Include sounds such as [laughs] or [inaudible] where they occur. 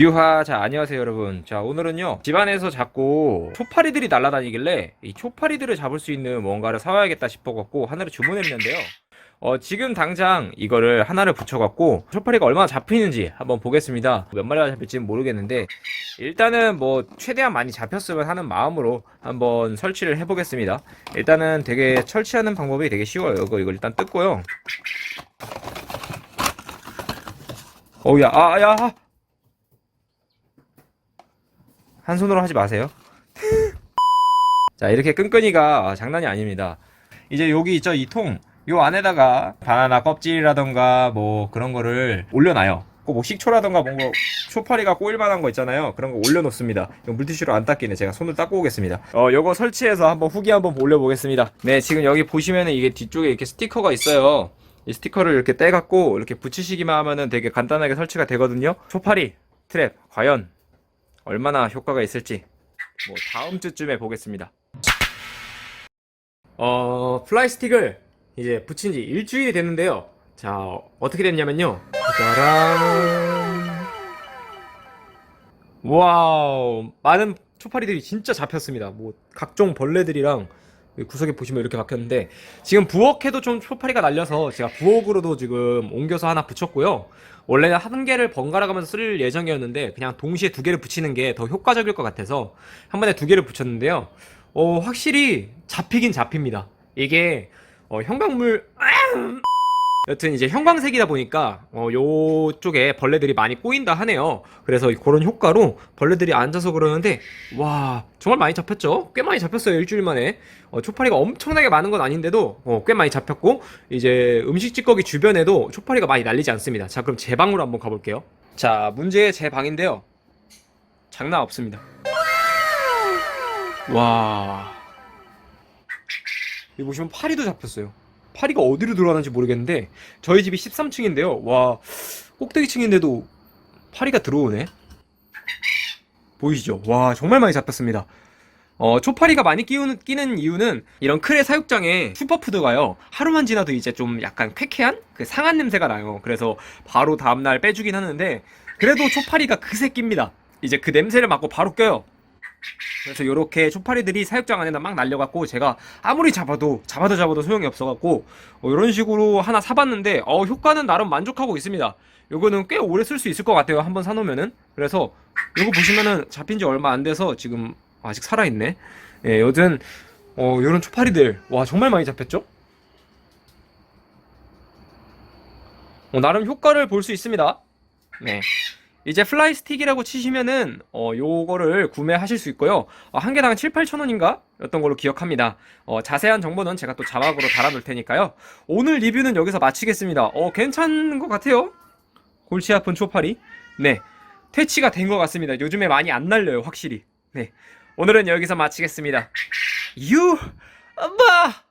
유하 자 안녕하세요 여러분. 자 오늘은요 집안에서 자꾸 초파리들이 날아다니길래 이 초파리들을 잡을 수 있는 뭔가를 사와야겠다 싶어갖고 하나를 주문했는데요. 어 지금 당장 이거를 하나를 붙여갖고 초파리가 얼마나 잡히는지 한번 보겠습니다. 몇 마리가 잡힐지는 모르겠는데 일단은 뭐 최대한 많이 잡혔으면 하는 마음으로 한번 설치를 해보겠습니다. 일단은 되게 설치하는 방법이 되게 쉬워요. 이거 이거 일단 뜯고요. 어우야 아야 아, 한 손으로 하지 마세요. [laughs] 자, 이렇게 끈끈이가 장난이 아닙니다. 이제 여기 있죠, 이 통. 요 안에다가 바나나 껍질이라던가 뭐 그런 거를 올려놔요. 꼭뭐 식초라던가 뭔가 초파리가 꼬일 만한 거 있잖아요. 그런 거 올려놓습니다. 물티슈로 안 닦이네. 제가 손을 닦고 오겠습니다. 어, 요거 설치해서 한번 후기 한번 올려보겠습니다. 네, 지금 여기 보시면은 이게 뒤쪽에 이렇게 스티커가 있어요. 이 스티커를 이렇게 떼갖고 이렇게 붙이시기만 하면은 되게 간단하게 설치가 되거든요. 초파리 트랩 과연 얼마나 효과가 있을지 뭐 다음 주쯤에 보겠습니다. 어 플라이스틱을 이제 붙인 지 일주일이 됐는데요. 자 어떻게 됐냐면요. 짜란. 와우 많은 초파리들이 진짜 잡혔습니다. 뭐 각종 벌레들이랑 구석에 보시면 이렇게 박혔는데 지금 부엌에도 좀 초파리가 날려서 제가 부엌으로도 지금 옮겨서 하나 붙였고요. 원래는 한 개를 번갈아 가면서 쓸 예정이었는데 그냥 동시에 두 개를 붙이는 게 더 효과적일 것 같아서 한 번에 두 개를 붙였는데요. 어, 확실히 잡히긴 잡힙니다. 이게 어, 형광물 여튼 이제 형광색이다 보니까 어, 요쪽에 벌레들이 많이 꼬인다 하네요. 그래서 그런 효과로 벌레들이 앉아서 그러는데 와 정말 많이 잡혔죠? 꽤 많이 잡혔어요 일주일 만에. 어, 초파리가 엄청나게 많은 건 아닌데도 어, 꽤 많이 잡혔고 이제 음식 찌꺼기 주변에도 초파리가 많이 날리지 않습니다. 자 그럼 제 방으로 한번 가볼게요. 자 문제의 제 방인데요. 장난 없습니다. 와 여기 보시면 파리도 잡혔어요. 파리가 어디로 들어가는지 모르겠는데 저희 집이 13층인데요. 와 꼭대기층인데도 파리가 들어오네. 보이시죠? 와 정말 많이 잡혔습니다. 어, 초파리가 많이 끼우는, 끼는 이유는 이런 크레 사육장에 슈퍼푸드가요 하루만 지나도 이제 좀 약간 쾌쾌한 그 상한 냄새가 나요. 그래서 바로 다음날 빼주긴 하는데 그래도 초파리가 그새 낍니다. 이제 그 냄새를 맡고 바로 껴요. 그래서 이렇게 초파리들이 사육장 안에다 막 날려갖고 제가 아무리 잡아도 잡아도 잡아도 소용이 없어갖고 어, 이런 식으로 하나 사봤는데 어, 효과는 나름 만족하고 있습니다. 요거는 꽤 오래 쓸 수 있을 것 같아요. 한번 사놓으면은 그래서 요거 보시면은 잡힌 지 얼마 안 돼서 지금 아직 살아있네. 예, 여튼 어, 요런 초파리들 와 정말 많이 잡혔죠? 어, 나름 효과를 볼 수 있습니다. 네. 이제 플라이 스틱이라고 치시면은 어 요거를 구매하실 수 있고요. 어, 한 개당 7, 8천 원인가? 였던 걸로 기억합니다. 어, 자세한 정보는 제가 또 자막으로 달아둘 테니까요. 오늘 리뷰는 여기서 마치겠습니다. 어, 괜찮은 것 같아요. 골치 아픈 초파리. 네. 퇴치가 된 것 같습니다. 요즘에 많이 안 날려요, 확실히. 네. 오늘은 여기서 마치겠습니다. 유, 바!